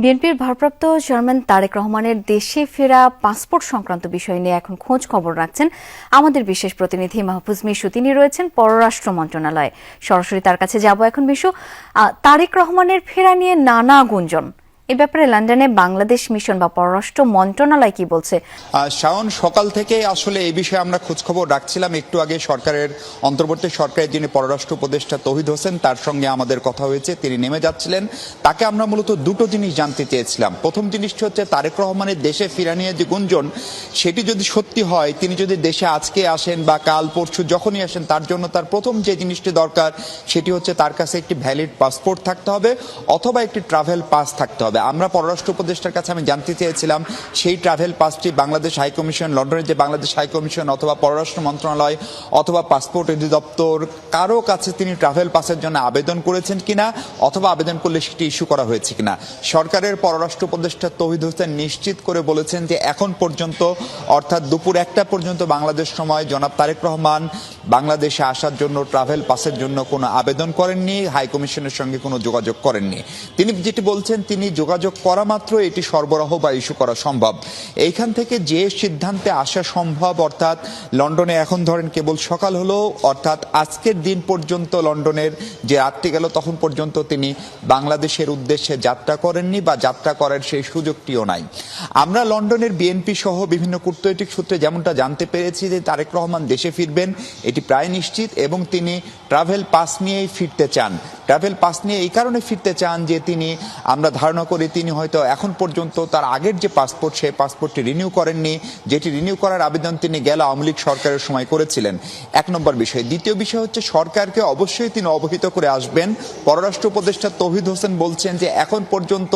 বিএনপির ভারপ্রাপ্ত চেয়ারম্যান তারেক রহমানের দেশে ফেরা পাসপোর্ট সংক্রান্ত বিষয় নিয়ে এখন খোঁজ খবর রাখছেন আমাদের বিশেষ প্রতিনিধি মাহফুজ মিশু। তিনি রয়েছেন পররাষ্ট্র মন্ত্রণালয়ে। সরাসরি তার কাছে যাব এখন মিশু। তারেক রহমানের ফেরা নিয়ে নানা গুঞ্জন। এ ব্যাপারে লন্ডনে বাংলাদেশ মিশন বা পররাষ্ট্র মন্ত্রণালয় কি বলছে? শাওন, সকাল থেকে আসলে এই বিষয়ে আমরা খোঁজখবর রাখছিলাম। একটু আগে সরকারের, অন্তর্বর্তী সরকারের যিনি পররাষ্ট্র উপদেষ্টা তহিদ হোসেন, তার সঙ্গে আমাদের কথা হয়েছে, তিনি নেমে যাচ্ছিলেন। তাকে আমরা মূলত দুটো জিনিস জানতে চেয়েছিলাম। প্রথম জিনিসটি হচ্ছে, তারেক রহমানের দেশে ফিরা নিয়ে যে গুঞ্জন, সেটি যদি সত্যি হয়, তিনি যদি দেশে আজকে আসেন বা কাল পরশু যখনই আসেন, তার জন্য তার প্রথম যে জিনিসটি দরকার, সেটি হচ্ছে তার কাছে একটি ভ্যালিড পাসপোর্ট থাকতে হবে, অথবা একটি ট্রাভেল পাস থাকতে হবে। আমরা পররাষ্ট্র উপদেষ্টার কাছে আমি জানতে চেয়েছিলাম, সেই ট্রাভেল পাসটি বাংলাদেশ হাইকমিশন লন্ডনের যে বাংলাদেশ হাইকমিশন অথবা পররাষ্ট্র মন্ত্রণালয় অথবা পাসপোর্ট অধিদপ্তর, কারও কাছে তিনি ট্রাভেল পাসের জন্য আবেদন করেছেন কিনা অথবা আবেদন করলে সেটি ইস্যু করা হয়েছে কিনা। সরকারের পররাষ্ট্র উপদেষ্টা তহিদ হোসেন নিশ্চিত করে বলেছেন যে এখন পর্যন্ত, অর্থাৎ দুপুর একটা পর্যন্ত বাংলাদেশ সময়, জনাব তারেক রহমান বাংলাদেশে আসার জন্য ট্রাভেল পাসের জন্য কোনো আবেদন করেননি হাই কমিশনের সঙ্গে কোনো যোগাযোগ করেননি। তিনি যেটি বলছেন, তিনি যোগাযোগ করা মাত্র এটি সরবরাহ বা ইস্যু করা সম্ভব। এইখান থেকে যে সিদ্ধান্তে আসা সম্ভব, অর্থাৎ লন্ডনে এখন ধরেন কেবল সকাল হলো, অর্থাৎ আজকের দিন পর্যন্ত লন্ডনের যে রাত্রি গেল, তখন পর্যন্ত তিনি বাংলাদেশের উদ্দেশ্যে যাত্রা করেননি বা যাত্রা করার সেই সুযোগটিও নাই। আমরা লন্ডনের বিএনপি সহ বিভিন্ন কূটনৈতিক সূত্রে যেমনটা জানতে পেরেছি যে তারেক রহমান দেশে ফিরবেন এটি প্রায় নিশ্চিত এবং তিনি ট্রাভেল পাস নিয়েই ফিরতে চান। ট্রাভেল পাস নিয়ে এই কারণে ফিরতে চান যে তিনি, আমরা ধারণা করি তিনি হয়তো এখন পর্যন্ত তার আগের যে পাসপোর্ট সেই পাসপোর্টটি রিনিউ করেননি। যেটি রিনিউ করার আবেদন তিনি গেল আওয়ামী লীগ সরকারের সময় করেছিলেন। এক নম্বর বিষয়। দ্বিতীয় বিষয় হচ্ছে সরকারকে অবশ্যই তিনি অবহিত করে আসবেন। পররাষ্ট্র উপদেষ্টা তৌহিদ হোসেন বলছেন যে এখন পর্যন্ত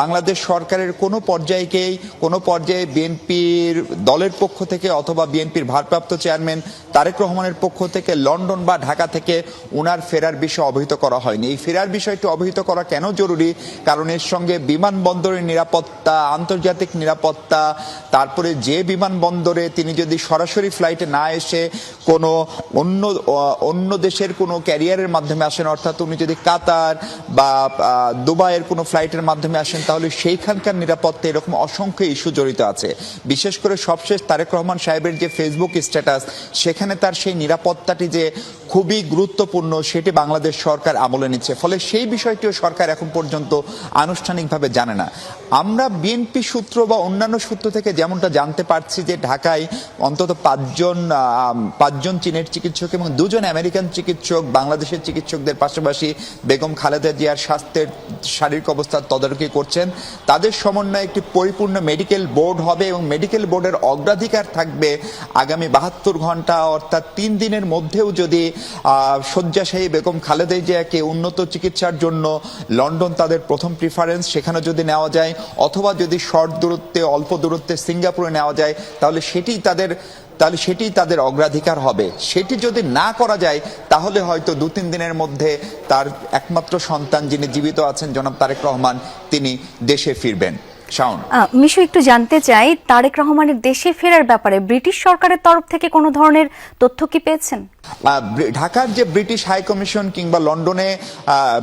বাংলাদেশ সরকারের কোনো পর্যায়কেই, কোনো পর্যায়ে বিএনপির দলের পক্ষ থেকে অথবা বিএনপির ভারপ্রাপ্ত চেয়ারম্যান তারেক রহমানের পক্ষ থেকে লন্ডন বা ঢাকা থেকে ওনার ফেরার বিষয়ে অবহিত করা হয়নি। এই ফেরার বিষয়টি অবহিত করা কেন জরুরি? কারণ এর সঙ্গে বিমানবন্দরের নিরাপত্তা, আন্তর্জাতিক নিরাপত্তা, তারপরে যে বিমানবন্দরে তিনি যদি সরাসরি ফ্লাইটে না এসে কোনো অন্য অন্য দেশের কোনো ক্যারিয়ারের মাধ্যমে আসেন, অর্থাৎ উনি যদি কাতার বা দুবাইয়ের কোনো ফ্লাইটের মাধ্যমে আসেন, তাহলে সেইখানকার নিরাপত্তা এরকম অসংখ্য ইস্যু জড়িত আছে। বিশেষ করে সবশেষ তারেক রহমান সাহেবের যে ফেসবুক স্ট্যাটাস, সেখানে তার সেই নিরাপত্তাটি যে খুবই গুরুত্বপূর্ণ, সেটি বাংলাদেশ সরকার আমলে নিচ্ছে। ফলে সেই বিষয়টিও সরকার এখন পর্যন্ত আনুষ্ঠানিকভাবে জানে না। আমরা বিএনপি সূত্র বা অন্যান্য সূত্র থেকে যেমনটা জানতে পারছি যে ঢাকায় অন্তত পাঁচজন পাঁচজন চীনের চিকিৎসক এবং দুজন আমেরিকান চিকিৎসক, বাংলাদেশের চিকিৎসকদের পাশাপাশি বেগম খালেদা জিয়ার স্বাস্থ্যের শারীরিক অবস্থার তদারকি করছেন। তাদের সমন্বয়ে একটি পরিপূর্ণ মেডিকেল বোর্ড হবে এবং মেডিকেল বোর্ডের অগ্রাধিকার থাকবে আগামী বাহাত্তর ঘণ্টা, অর্থাৎ তিন দিনের মধ্যেও যদি শয্যাশায়ী বেগম খালেদা জিয়াকে উন্নত চিকিৎসার জন্য লন্ডন তাদের প্রথম প্রিফারেন্স সেখানে যদি নেওয়া যায়, অথবা যদি শর্ট দূরত্বে, অল্প দূরত্বে সিঙ্গাপুরে নেওয়া যায়, তাহলে সেটি তাদের, তাহলে সেটি তাদের অগ্রাধিকার হবে। সেটি যদি না করা যায়, তাহলে হয়তো দু তিন দিনের মধ্যে তার একমাত্র সন্তান যিনি জীবিত আছেন, জনাব তারেক রহমান, তিনি দেশে ফিরবেন। শাওন। মিশু একটু জানতে চাই তারেক রহমানের দেশে ফেরার ব্যাপারে ব্রিটিশ সরকারের তরফ থেকে কোনো ধরনের তথ্য কি পেয়েছেন? ঢাকার যে ব্রিটিশ হাই কমিশন কিংবা লন্ডনে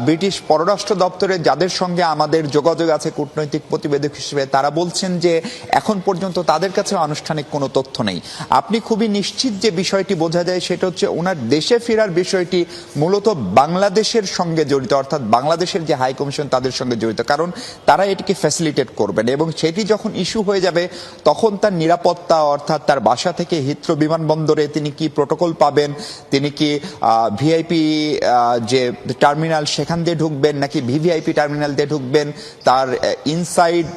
ব্রিটিশ পররাষ্ট্র দপ্তরে যাদের সঙ্গে আমাদের যোগাযোগ আছে কূটনৈতিক প্রতিবেদক হিসেবে তারা বলছেন যে এখন পর্যন্ত তাদের কাছে আনুষ্ঠানিক কোনো তথ্য নেই। আপনি খুবই নিশ্চিত যে বিষয়টি বোঝা যায় সেটা হচ্ছে ওনার দেশে ফেরার বিষয়টি মূলত বাংলাদেশের সঙ্গে জড়িত অর্থাৎ বাংলাদেশের যে হাই কমিশন তাদের সঙ্গে জড়িত কারণ তারা এটিকে ফ্যাসিলিটেট করবেন এবং সেটি যখন ইস্যু হয়ে যাবে, তখন তার নিরাপত্তা অর্থাৎ তার বাসা থেকে হিত্র বিমানবন্দরে তিনি কি প্রোটোকল পাবেন, তিনি কি ভিআইপি যে টার্মিনাল সেখান দিয়ে ঢুকবেন নাকি ভিভিআইপি টার্মিনাল দিয়ে ঢুকবেন, তার ইনসাইড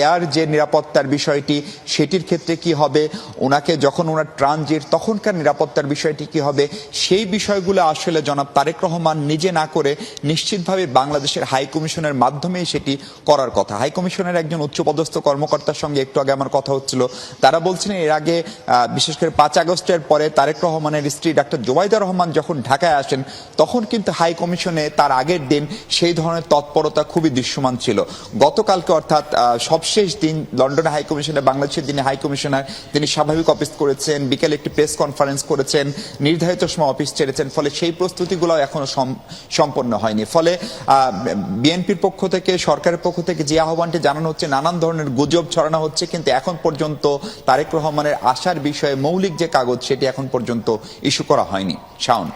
এয়ার যে নিরাপত্তার বিষয়টি, সেটির ক্ষেত্রে কি হবে ওনাকে যখন ওনার ট্রানজিট, তখনকার নিরাপত্তার বিষয়টি কি হবে, সেই বিষয়গুলো আসলে জনাব তারেক রহমান নিজে না করে নিশ্চিতভাবে বাংলাদেশের হাই কমিশনের মাধ্যমেই সেটি করার কথা। হাই কমিশনের একজন একজন উচ্চপদস্থ কর্মকর্তার সঙ্গে একটু আগে আমার কথা হচ্ছিল। তারা বলছিলেন, এর আগে বিশেষ করে পাঁচ আগস্টের পরে তারেক রহমানের স্ত্রী ডাক্তার জোবাইদা রহমান যখন ঢাকায় আসেন, তখন কিন্তু হাই কমিশনে তার আগের দিন সেই ধরনের তৎপরতা খুবই দৃশ্যমান ছিল। গতকালকে অর্থাৎ সবশেষ দিন লন্ডনে হাই কমিশনে, বাংলাদেশের দিনে হাই কমিশনার তিনি স্বাভাবিক অফিস করেছেন, বিকেলে একটি প্রেস কনফারেন্স করেছেন, নির্ধারিত সময় অফিস ছেড়েছেন, ফলে সেই প্রস্তুতিগুলো এখনও সম্পন্ন হয়নি। ফলে বিএনপির পক্ষ থেকে, সরকারের পক্ষ থেকে যে আহ্বানটি জানানো হচ্ছে, নানান ধরনের গুজব ছড়ানো হচ্ছে, কিন্তু এখন পর্যন্ত তারেক রহমানের আসার বিষয়ে মৌলিক যে কাগজ, সেটি এখন পর্যন্ত ইস্যু করা হয়নি। শাওন।